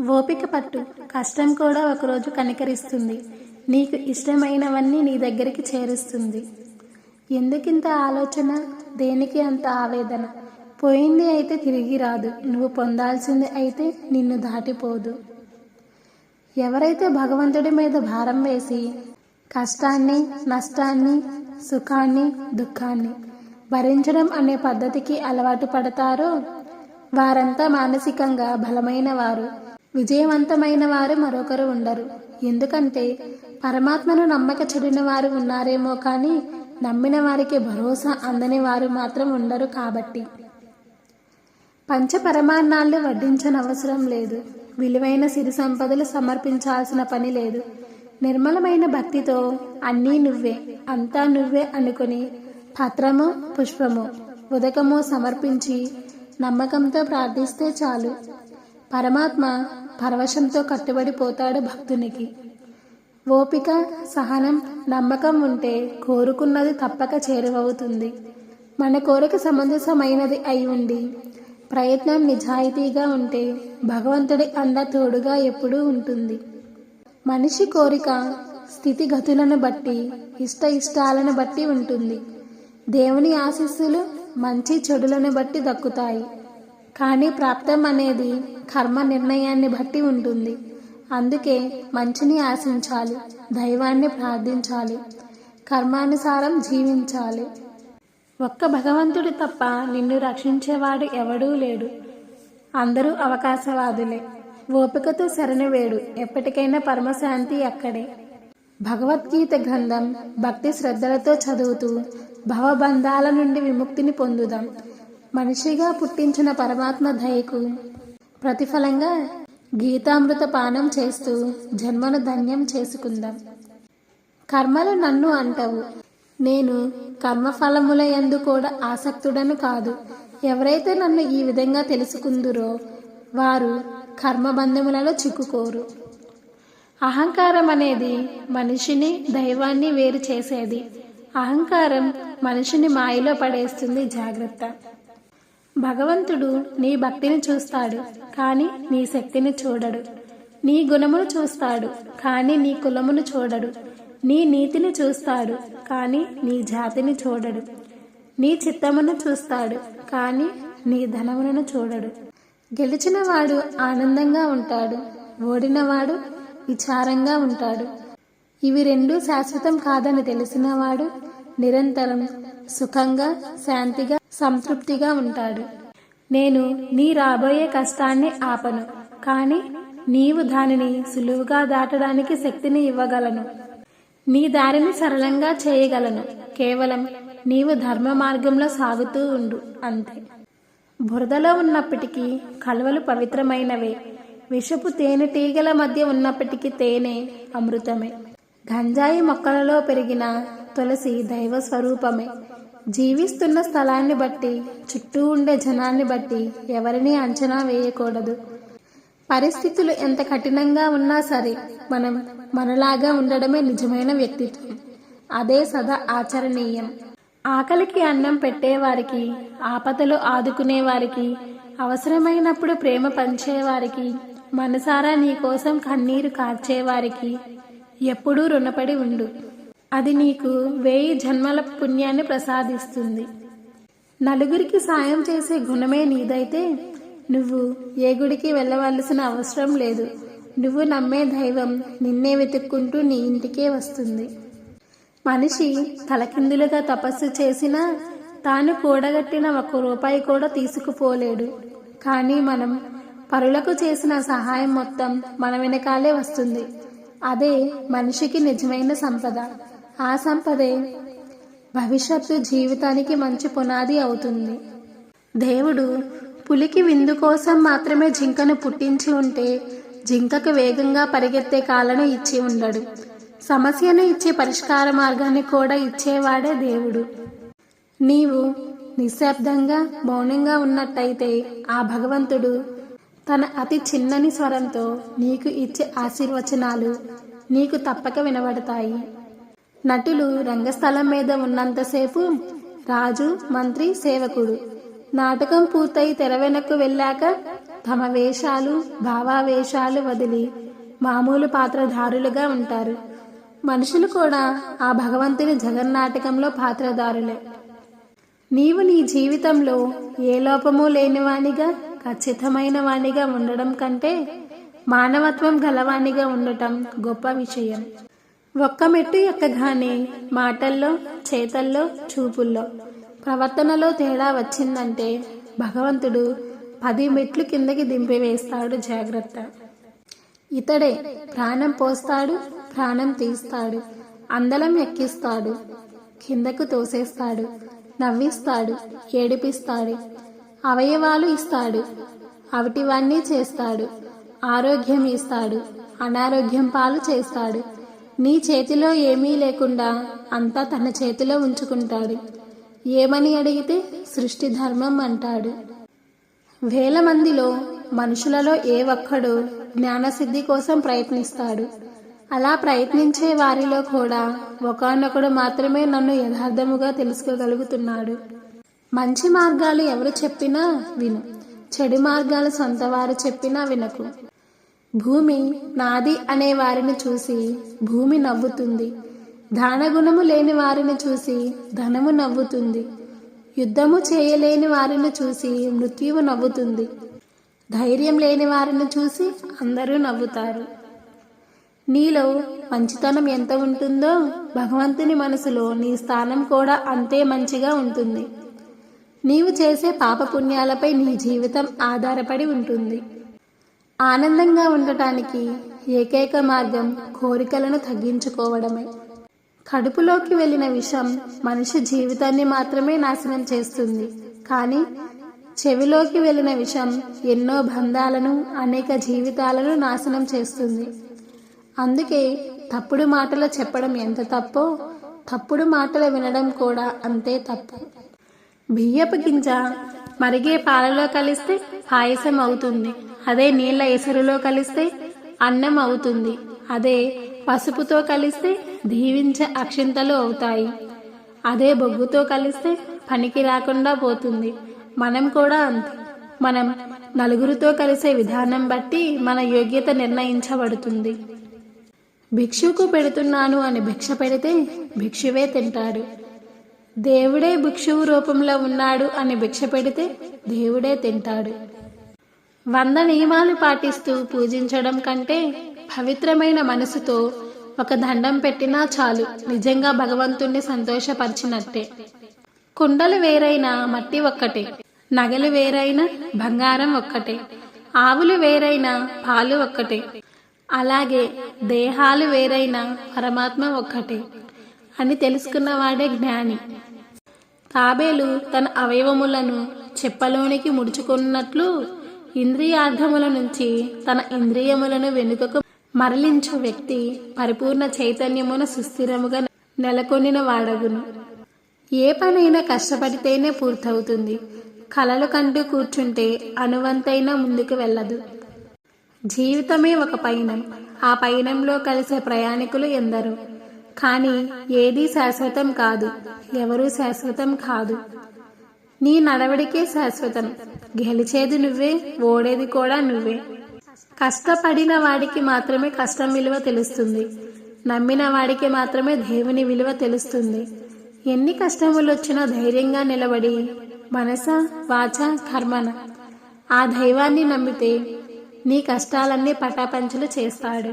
ఓపిక పట్టు. కష్టం కూడా ఒకరోజు కనికరిస్తుంది. నీకు ఇష్టమైనవన్నీ నీ దగ్గరికి చేరుస్తుంది. ఎందుకింత ఆలోచన? దేనికి అంత ఆవేదన? పోయింది అయితే తిరిగి రాదు. నువ్వు పొందాల్సింది అయితే నిన్ను దాటిపోదు. ఎవరైతే భగవంతుడి మీద భారం వేసి కష్టాన్ని నష్టాన్ని సుఖాన్ని దుఃఖాన్ని భరించడం అనే పద్ధతికి అలవాటు పడతారో వారంతా మానసికంగా బలమైన వారు. విజయవంతమైన వారు మరొకరు ఉండరు. ఎందుకంటే పరమాత్మను నమ్మక చెడిన వారు ఉన్నారేమో కానీ నమ్మిన వారికి భరోసా అందని వారు మాత్రం ఉండరు కాబట్టి. పంచ పరమాన్నాళ్ళు వడ్డించనవసరం లేదు. విలువైన సిరి సంపదలు సమర్పించాల్సిన పని లేదు. నిర్మలమైన భక్తితో అన్నీ నువ్వే అంతా నువ్వే అనుకుని పత్రము పుష్పము ఉదకము సమర్పించి నమ్మకంతో ప్రార్థిస్తే చాలు. పరమాత్మ పరవశంతో కట్టుబడిపోతాడు భక్తునికి. ఓపిక సహనం నమ్మకం ఉంటే కోరుకున్నది తప్పక చేరువవుతుంది. మన కోరిక సమంజసమైనది అయి ఉండి ప్రయత్నం నిజాయితీగా ఉంటే భగవంతుడి అండ తోడుగా ఎప్పుడూ ఉంటుంది. మనిషి కోరిక స్థితిగతులను బట్టి ఇష్ట ఇష్టాలను బట్టి ఉంటుంది. దేవుని ఆశీస్సులు మంచి చెడులను బట్టి దక్కుతాయి. కానీ ప్రాప్తం అనేది కర్మ నిర్ణయాన్ని బట్టి ఉంటుంది. అందుకే మంచిని ఆశించాలి దైవాన్ని ప్రార్థించాలి కర్మానుసారం జీవించాలి. ఒక్క భగవంతుడు తప్ప నిన్ను రక్షించేవాడు ఎవడూ లేడు. అందరూ అవకాశవాదులే. ఓపికతో శరణవేడు ఎప్పటికైనా పరమశాంతి అక్కడే భగవద్గీత గ్రంథం భక్తి శ్రద్ధలతో చదువుతూ భవబంధాల నుండి విముక్తిని పొందుదాం. మనిషిగా పుట్టించిన పరమాత్మ దయకు ప్రతిఫలంగా గీతామృత పానం చేస్తూ జన్మను ధన్యం చేసుకుందాం. కర్మలు నన్ను అంటవు. నేను కర్మఫలముల యందు కూడా ఆసక్తుడను కాదు. ఎవరైతే నన్ను ఈ విధంగా తెలుసుకుందురో వారు కర్మబంధములలో చిక్కుకోరు. అహంకారం అనేది మనిషిని దైవాన్ని వేరు చేసేది. అహంకారం మనిషిని మాయలో పడేస్తుంది జాగ్రత్త. భగవంతుడు నీ భక్తిని చూస్తాడు కానీ నీ శక్తిని చూడడు. నీ గుణమును చూస్తాడు కానీ నీ కులమును చూడడు. నీ నీతిని చూస్తాడు కానీ నీ జాతిని చూడడు. నీ చిత్తమును చూస్తాడు కానీ నీ ధనములను చూడడు. గెలిచినవాడు ఆనందంగా ఉంటాడు ఓడినవాడు విచారంగా ఉంటాడు. ఇవి రెండు శాశ్వతం కాదని తెలిసినవాడు నిరంతరం సుఖంగా శాంతిగా సంతృప్తిగా ఉంటాడు. నేను నీ రాబోయే కష్టాన్ని ఆపను కానీ నీవు దానిని సులువుగా దాటడానికి శక్తిని ఇవ్వగలను. నీ దారిని సరళంగా చేయగలను. కేవలం నీవు ధర్మ మార్గంలో సాగుతూ ఉండు అంతే. బురదలో ఉన్నప్పటికీ కలువలు పవిత్రమైనవే. విషపు తేనెటీగల మధ్య ఉన్నప్పటికీ తేనె అమృతమే. గంజాయి మొక్కలలో పెరిగిన తులసి దైవ స్వరూపమే జీవిస్తున్న స్థలాన్ని బట్టి చుట్టూ ఉండే జనాన్ని బట్టి ఎవరిని అంచనా వేయకూడదు. పరిస్థితులు ఎంత కఠినంగా ఉన్నా సరే మనం మనలాగా ఉండడమే నిజమైన వ్యక్తిత్వం. అదే సదా ఆచరణీయం. ఆకలికి అన్నం పెట్టేవారికి ఆపదలు ఆదుకునేవారికి అవసరమైనప్పుడు ప్రేమ పంచేవారికి మనసారా నీ కోసం కన్నీరు కార్చేవారికి ఎప్పుడూ రుణపడి ఉండు. అది నీకు వేయి జన్మల పుణ్యాన్ని ప్రసాదిస్తుంది. నలుగురికి సాయం చేసే గుణమే నీదైతే నువ్వు ఏ గుడికి వెళ్ళవలసిన అవసరం లేదు. నువ్వు నమ్మే దైవం నిన్నే వెతుక్కుంటూ నీ ఇంటికే వస్తుంది. మనిషి తలకిందులుగా తపస్సు చేసినా తాను కూడగట్టిన ఒక రూపాయి కూడా తీసుకుపోలేడు. కానీ మనం పరులకు చేసిన సహాయం మొత్తం మన వెనకాలే వస్తుంది. అదే మనిషికి నిజమైన సంపద. ఆ సంపదే. భవిష్యత్తు జీవితానికి మంచి పునాది అవుతుంది. దేవుడు పులికి విందు కోసం మాత్రమే జింకను పుట్టించి ఉంటే జింకకు వేగంగా పరిగెత్తే కాలను ఇచ్చి ఉండడు. సమస్యను ఇచ్చే పరిష్కార మార్గాన్ని కూడా ఇచ్చేవాడే దేవుడు. నీవు నిశ్శబ్దంగా మౌనంగా ఉన్నట్టయితే ఆ భగవంతుడు తన అతి చిన్నని స్వరంతో నీకు ఇచ్చే ఆశీర్వచనాలు నీకు తప్పక వినబడతాయి. నటులు రంగస్థలం మీద ఉన్నంతసేపు రాజు మంత్రి సేవకుడు. నాటకం పూర్తయి తెర వెనక్కు వెళ్ళాక తమ వేషాలు భావావేషాలు వదిలి మామూలు పాత్రధారులుగా ఉంటారు. మనుషులు కూడా ఆ భగవంతుని జగన్నాటకంలో పాత్రధారులే. నీవు నీ జీవితంలో ఏ లోపము లేనివానిగా ఖచ్చితమైన వాణిగా ఉండడం కంటే మానవత్వం గలవాణిగా ఉండటం గొప్ప విషయం. ఒక్క మెట్టు ఎక్కగానే మాటల్లో చేతల్లో చూపుల్లో. ప్రవర్తనలో తేడా వచ్చిందంటే భగవంతుడు పది మెట్లు కిందకి దింపివేస్తాడు జాగ్రత్త. ఇతడే ప్రాణం పోస్తాడు ప్రాణం తీస్తాడు అందలం ఎక్కిస్తాడు కిందకు తోసేస్తాడు నవ్విస్తాడు ఏడిపిస్తాడు అవయవాలు ఇస్తాడు అవిటివన్నీ చేస్తాడు ఆరోగ్యం ఇస్తాడు అనారోగ్యం పాలు చేస్తాడు నీ చేతిలో ఏమీ లేకుండా అంతా తన చేతిలో ఉంచుకుంటాడు. ఏమని అడిగితే సృష్టి ధర్మం అంటాడు. వేల మందిలో మనుషులలో ఏ ఒక్కడు జ్ఞానసిద్ధి కోసం ప్రయత్నిస్తాడు. అలా ప్రయత్నించే వారిలో కూడా ఒకనొకడు మాత్రమే నన్ను యథార్థముగా తెలుసుకోగలుగుతున్నాడు. మంచి మార్గాలు ఎవరు చెప్పినా విను. చెడు మార్గాలు సొంత వారు చెప్పినా వినకు. భూమి నాది అనే వారిని చూసి భూమి నవ్వుతుంది. దానగుణము లేని వారిని చూసి ధనము నవ్వుతుంది. యుద్ధము చేయలేని వారిని చూసి మృత్యువు నవ్వుతుంది. ధైర్యం లేని వారిని చూసి అందరూ నవ్వుతారు. నీలో మంచితనం ఎంత ఉంటుందో భగవంతుని మనసులో నీ స్థానం కూడా అంతే మంచిగా ఉంటుంది. నీవు చేసే పాపపుణ్యాలపై నీ జీవితం ఆధారపడి ఉంటుంది. ఆనందంగా ఉండటానికి ఏకైక మార్గం కోరికలను తగ్గించుకోవడమే. కడుపులోకి వెళ్ళిన విషం మనిషి జీవితాన్ని మాత్రమే నాశనం చేస్తుంది. కానీ చెవిలోకి వెళ్ళిన విషం ఎన్నో బంధాలను అనేక జీవితాలను నాశనం చేస్తుంది. అందుకే తప్పుడు మాటలు చెప్పడం ఎంత తప్పో తప్పుడు మాటలు వినడం కూడా అంతే తప్పు. బియ్యపు గింజ మరిగే పాలలో కలిస్తే పాయసం అవుతుంది. అదే నీళ్ళ ఎసరులో కలిస్తే అన్నం అవుతుంది. అదే పసుపుతో కలిస్తే దీవించ అక్షింతలు అవుతాయి. అదే బొగ్గుతో కలిస్తే పనికి రాకుండా పోతుంది. మనం కూడా అంతే. మనం నలుగురితో కలిసే విధానం బట్టి మన యోగ్యత నిర్ణయించబడుతుంది. భిక్షుకు పెడుతున్నాను అని భిక్ష పెడితే భిక్షువే తింటాడు. దేవుడే భిక్షువు రూపంలో ఉన్నాడు అని భిక్ష పెడితే దేవుడే తింటాడు. వంద నియమాలు పాటిస్తూ పూజించడం కంటే పవిత్రమైన మనసుతో ఒక దండం పెట్టినా చాలు నిజంగా భగవంతుణ్ణి సంతోషపరిచినట్టే. కుండలు వేరైనా మట్టి ఒక్కటే నగలు వేరైనా బంగారం ఒక్కటే ఆవులు వేరైనా పాలు ఒక్కటే అలాగే దేహాలు వేరైనా పరమాత్మ ఒక్కటే అని తెలుసుకున్నవాడే జ్ఞాని. తాబేలు తన అవయవములను చెప్పలోనికి ముడుచుకున్నట్లు ఇంద్రియార్థముల నుంచి తన ఇంద్రియములను వెనుకకు మరలించు వ్యక్తి పరిపూర్ణ చైతన్యమున సుస్థిరముగా నెలకొనిన వాడగును. ఏ పనైనా కష్టపడితేనే పూర్తవుతుంది. కలలు కంటూ కూర్చుంటే అనువంతైనా ముందుకు వెళ్ళదు. జీవితమే ఒక పయనం. ఆ పయనంలో కలిసే ప్రయాణికులు ఎందరు. కానీ ఏదీ శాశ్వతం కాదు. ఎవరూ శాశ్వతం కాదు. నీ నడవడికే శాశ్వతం. గెలిచేది నువ్వే ఓడేది కూడా నువ్వే. కష్టపడిన వాడికి మాత్రమే కష్టం విలువ తెలుస్తుంది. నమ్మిన వాడికి మాత్రమే దేవుని విలువ తెలుస్తుంది. ఎన్ని కష్టములు వచ్చినా ధైర్యంగా నిలబడి మనస వాచ కర్మన? ఆ దైవాన్ని నమ్మితే నీ కష్టాలన్నీ పటాపంచలు చేస్తాడు.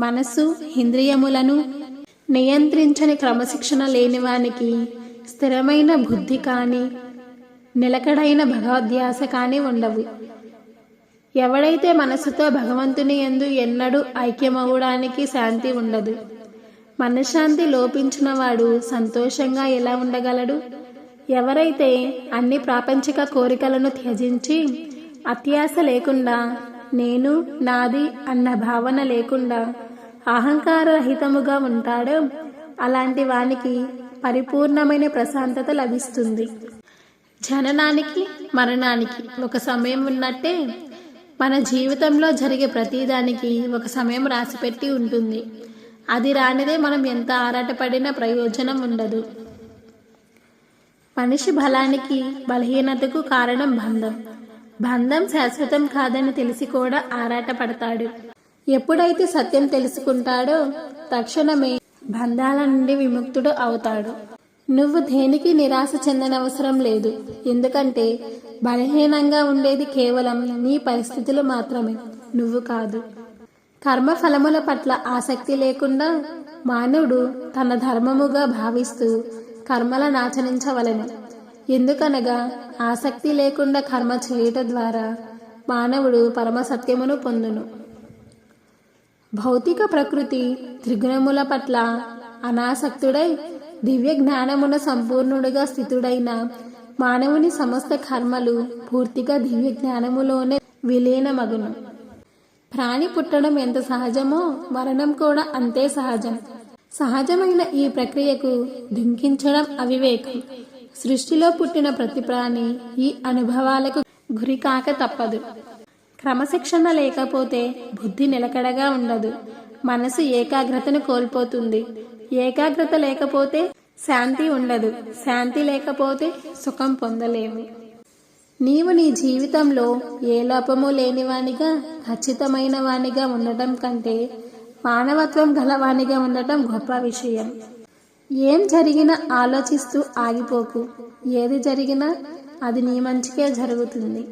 మనస్సు ఇంద్రియములను నియంత్రించని క్రమశిక్షణ లేనివానికి స్థిరమైన బుద్ధి కానీ నిలకడైన భగవద్ధ్యాస కానీ ఉండవు. ఎవడైతే మనసుతో భగవంతుని ఎందు ఎన్నడూ ఐక్యమవడానికి శాంతి ఉండదు. మనశ్శాంతి లోపించిన వాడు సంతోషంగా ఎలా ఉండగలడు? ఎవరైతే అన్ని ప్రాపంచిక కోరికలను త్యజించి అత్యాశ లేకుండా నేను నాది అన్న భావన లేకుండా అహంకార రహితముగా ఉంటాడో అలాంటి వానికి పరిపూర్ణమైన ప్రశాంతత లభిస్తుంది. జననానికి మరణానికి ఒక సమయం ఉన్నట్టే మన జీవితంలో జరిగే ప్రతిదానికి ఒక సమయం రాసిపెట్టి ఉంటుంది. అది రానిదే మనం ఎంత ఆరాటపడినా ప్రయోజనం ఉండదు. మనిషి బలానికి బలహీనతకు కారణం బంధం. బంధం శాశ్వతం కాదని తెలిసి కూడా ఆరాటపడతాడు. ఎప్పుడైతే సత్యం తెలుసుకుంటాడో తక్షణమే బంధాల నుండి విముక్తుడు అవుతాడు. నువ్వు దేనికి నిరాశ చెందనవసరం లేదు. ఎందుకంటే బలహీనంగా ఉండేది కేవలం నీ పరిస్థితులు మాత్రమే. నువ్వు కాదు. కర్మ ఫలముల పట్ల ఆసక్తి లేకుండా మానవుడు తన ధర్మముగా భావిస్తూ కర్మలను ఆచరించవలెను ఎందుకనగా ఆసక్తి లేకుండా కర్మ చేయుట ద్వారా మానవుడు పరమ సత్యమును పొందును. భౌతిక ప్రకృతి త్రిగుణముల పట్ల అనాసక్తుడై దివ్య జ్ఞానమున సంపూర్ణుడిగా స్థితుడైన మానవుని సమస్త కర్మలు పూర్తిగా దివ్య జ్ఞానములోనే విలీనమగును. ప్రాణి పుట్టడం ఎంత సహజమో మరణం కూడా అంతే సహజం. సహజమైన ఈ ప్రక్రియకు దుంకించడం అవివేకం. సృష్టిలో పుట్టిన ప్రతి ప్రాణి ఈ అనుభవాలకు గురికాక తప్పదు. క్రమశిక్షణ లేకపోతే బుద్ధి నిలకడగా ఉండదు. మనసు ఏకాగ్రతను కోల్పోతుంది. ఏకాగ్రత లేకపోతే శాంతి ఉండదు. శాంతి లేకపోతే సుఖం పొందలేము. నీవు నీ జీవితంలో ఏ లోపము లేనివానిగా ఖచ్చితమైన వానిగా ఉండటం కంటే మానవత్వం గలవానిగా ఉండటం గొప్ప విషయం. ఏం జరిగినా ఆలోచిస్తూ ఆగిపోకు. ఏది జరిగినా అది నీ మంచికే జరుగుతుంది.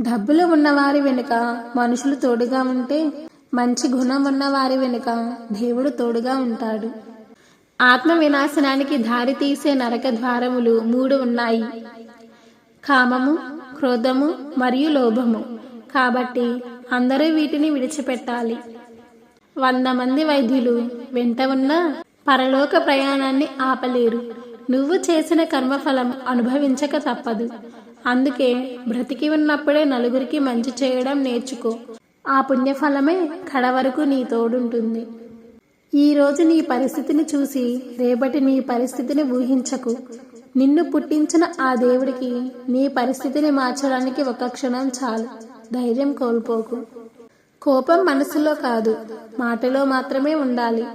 డబ్బులు ఉన్నవారి వెనుక మనుషులు తోడుగా ఉంటే మంచి గుణం ఉన్నవారి వెనుక దేవుడు తోడుగా ఉంటాడు. ఆత్మ వినాశనానికి దారితీసే నరక ద్వారములు మూడు ఉన్నాయి. కామము క్రోధము మరియు లోభము. కాబట్టి అందరూ వీటిని విడిచిపెట్టాలి. వంద మంది వైద్యులు వెంట ఉన్న పరలోక ప్రయాణాన్ని ఆపలేరు. నువ్వు చేసిన కర్మఫలం అనుభవించక తప్పదు. అందుకే బ్రతికి ఉన్నప్పుడే నలుగురికి మంచి చేయడం నేర్చుకో. ఆ పుణ్యఫలమే కడ వరకు నీ తోడుంటుంది. ఈ రోజు నీ పరిస్థితిని చూసి రేపటి నీ పరిస్థితిని ఊహించకు. నిన్ను పుట్టించిన ఆ దేవుడికి నీ పరిస్థితిని మార్చడానికి ఒక క్షణం చాలు. ధైర్యం కోల్పోకు. కోపం మనసులో కాదు. మాటలో మాత్రమే ఉండాలి.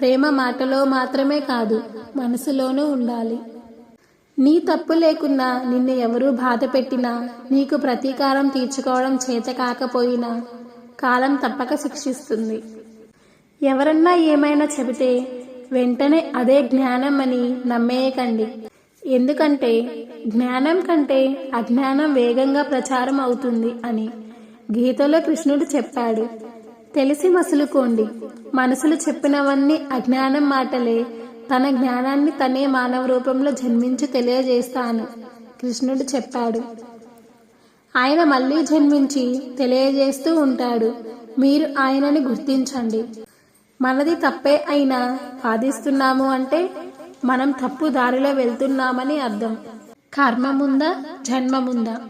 ప్రేమ మాటలో మాత్రమే కాదు. మనసులోనూ ఉండాలి. నీ తప్పు లేకున్నా నిన్ను ఎవరూ బాధ పెట్టినా నీకు ప్రతీకారం తీర్చుకోవడం చేత కాకపోయినా కాలం తప్పక శిక్షిస్తుంది. ఎవరన్నా ఏమైనా చెబితే వెంటనే అదే జ్ఞానం అని నమ్మేయకండి. ఎందుకంటే జ్ఞానం కంటే అజ్ఞానం వేగంగా ప్రచారం అవుతుంది అని గీతలో కృష్ణుడు చెప్పాడు. తెలిసి మసులుకోండి. మనసులు చెప్పినవన్నీ అజ్ఞానం మాటలే. తన జ్ఞానాన్ని తనే మానవ రూపంలో జన్మించి తెలియజేస్తాను. కృష్ణుడు చెప్పాడు. ఆయన మళ్ళీ జన్మించి తెలియజేస్తూ ఉంటాడు. మీరు ఆయనని గుర్తించండి. మనది తప్పే అయినా బాధిస్తున్నాము అంటే మనం తప్పు దారిలో వెళ్తున్నామని అర్థం. కర్మ ముందా జన్మ ముందా?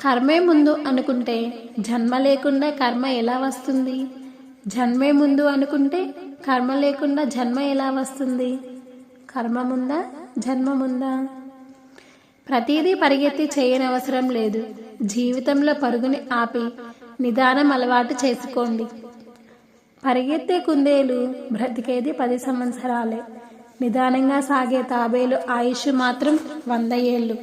కర్మే ముందు అనుకుంటే జన్మ లేకుండా కర్మ ఎలా వస్తుంది? జన్మే ముందు అనుకుంటే కర్మ లేకుండా జన్మ ఎలా వస్తుంది? కర్మ ముందా జన్మ ముందా? ప్రతిదీ పరిగెత్తి చేయనవసరం లేదు. జీవితంలో పరుగుని ఆపి నిదానం అలవాటు చేసుకోండి. పరిగెత్తే కుందేలు బ్రతికేది పది సంవత్సరాలే. నిదానంగా సాగే తాబేలు ఆయుష్ మాత్రం వంద ఏళ్ళు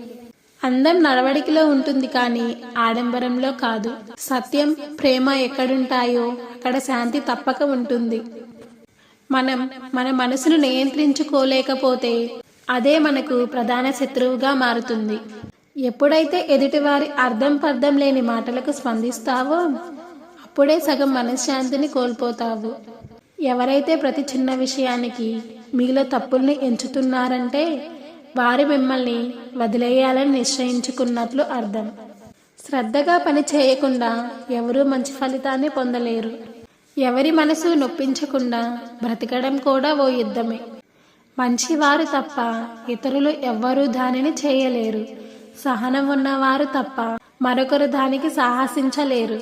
అందం నడవడికలో ఉంటుంది కానీ ఆడంబరంలో కాదు. సత్యం ప్రేమ ఎక్కడుంటాయో అక్కడ శాంతి తప్పక ఉంటుంది. మనం మన మనసును నియంత్రించుకోలేకపోతే అదే మనకు ప్రధాన శత్రువుగా మారుతుంది. ఎప్పుడైతే ఎదుటివారి అర్థం పర్థం లేని మాటలకు స్పందిస్తావో అప్పుడే సగం మనశ్శాంతిని కోల్పోతావు. ఎవరైతే ప్రతి చిన్న విషయానికి మీలో తప్పుల్ని ఎంచుతున్నారంటే వారి మిమ్మల్ని వదిలేయాలని నిశ్చయించుకున్నట్లు అర్థం. శ్రద్ధగా పని చేయకుండా ఎవరూ మంచి ఫలితాన్ని పొందలేరు. ఎవరి మనసు నొప్పించకుండా బ్రతకడం కూడా ఓ యుద్ధమే. మంచివారు తప్ప ఇతరులు ఎవ్వరూ దానిని చేయలేరు. సహనం ఉన్నవారు తప్ప మరొకరు దానికి సాహసించలేరు.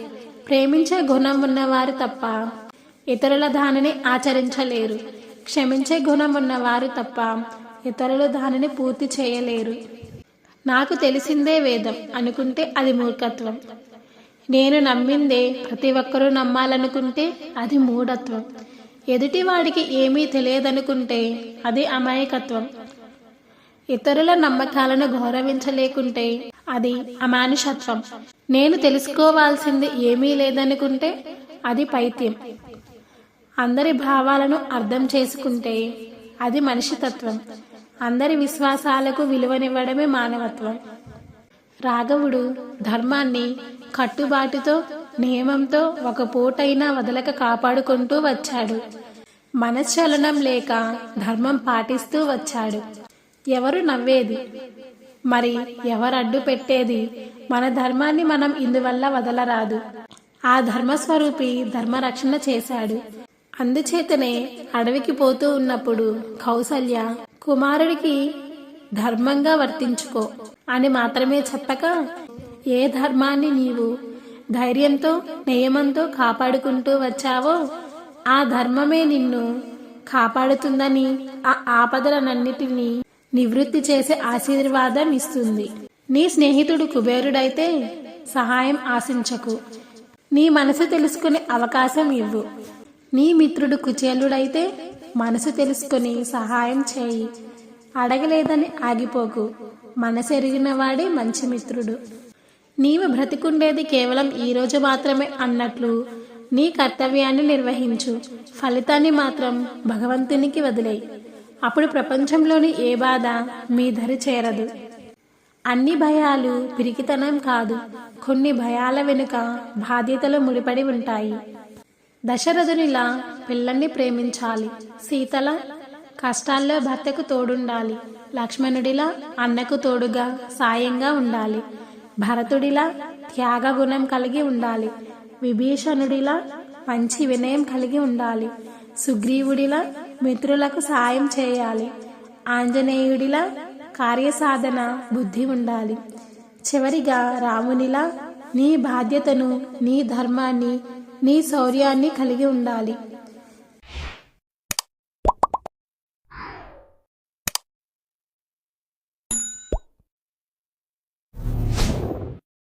ప్రేమించే గుణం ఉన్నవారు తప్ప ఇతరుల దానిని ఆచరించలేరు. క్షమించే గుణం ఉన్నవారు తప్ప ఇతరులు దానిని పూర్తి చేయలేరు. నాకు తెలిసిందే వేదం అనుకుంటే అది మూర్ఖత్వం. నేను నమ్మిందే ప్రతి ఒక్కరూ నమ్మాలనుకుంటే అది మూఢత్వం. ఎదుటివాడికి ఏమీ తెలియదనుకుంటే అది అమాయకత్వం. ఇతరుల నమ్మకాలను గౌరవించలేకుంటే అది అమానుషత్వం. నేను తెలుసుకోవాల్సింది ఏమీ లేదనుకుంటే అది పైత్యం. అందరి భావాలను అర్థం చేసుకుంటే అది మనిషితత్వం. అందరి విశ్వాసాలకు విలువనివ్వడమే మానవత్వం. రాఘవుడు ధర్మాన్ని కట్టుబాటుతో నియమంతో ఒక పూటైనా వదలక కాపాడుకుంటూ వచ్చాడు. మనశ్చలనం లేక ధర్మం పాటిస్తూ వచ్చాడు. ఎవరు నవ్వేది? మరి ఎవరు అడ్డు పెట్టేది? మన ధర్మాన్ని మనం ఇందువల్ల వదలరాదు. ఆ ధర్మస్వరూపి ధర్మరక్షణ చేశాడు. అందుచేతనే అడవికి పోతూ ఉన్నప్పుడు కౌసల్య కుమారుడికి ధర్మంగా వర్తించుకో అని మాత్రమే చెప్పక ఏ ధర్మాన్ని నీవు ధైర్యంతో నియమంతో కాపాడుకుంటూ వచ్చావో ఆ ధర్మమే నిన్ను కాపాడుతుందని ఆ ఆపదలనన్నిటినీ నివృత్తి చేసే ఆశీర్వాదం ఇస్తుంది. నీ స్నేహితుడు కుబేరుడైతే సహాయం ఆశించకు. నీ మనసు తెలుసుకునే అవకాశం ఇవ్వు. నీ మిత్రుడు కుచేలుడైతే మనసు తెలుసుకుని సహాయం చేయి. అడగలేదని ఆగిపోకు. మనసెరిగిన వాడే మంచి మిత్రుడు. నీవు బ్రతికుండేది కేవలం ఈ రోజు మాత్రమే అన్నట్లు నీ కర్తవ్యాన్ని నిర్వహించు. ఫలితాన్ని మాత్రం భగవంతునికి వదిలేయి. అప్పుడు ప్రపంచంలోని ఏ బాధ మీ ధరి చేరదు. అన్ని భయాలు పిరికితనం కాదు. కొన్ని భయాల వెనుక బాధ్యతలు ముడిపడి ఉంటాయి. దశరథునిలా పిల్లల్ని ప్రేమించాలి. సీతల కష్టాల్లో భర్తకు తోడుండాలి. లక్ష్మణుడిలా అన్నకు తోడుగా సాయంగా ఉండాలి. భరతుడిలా త్యాగ గుణం కలిగి ఉండాలి. విభీషణుడిలా మంచి వినయం కలిగి ఉండాలి. సుగ్రీవుడిలా మిత్రులకు సాయం చేయాలి. ఆంజనేయుడిలా కార్యసాధన బుద్ధి ఉండాలి. చివరిగా రామునిలా నీ బాధ్యతను నీ ధర్మాన్ని నీ శౌర్యాన్ని కలిగి ఉండాలి.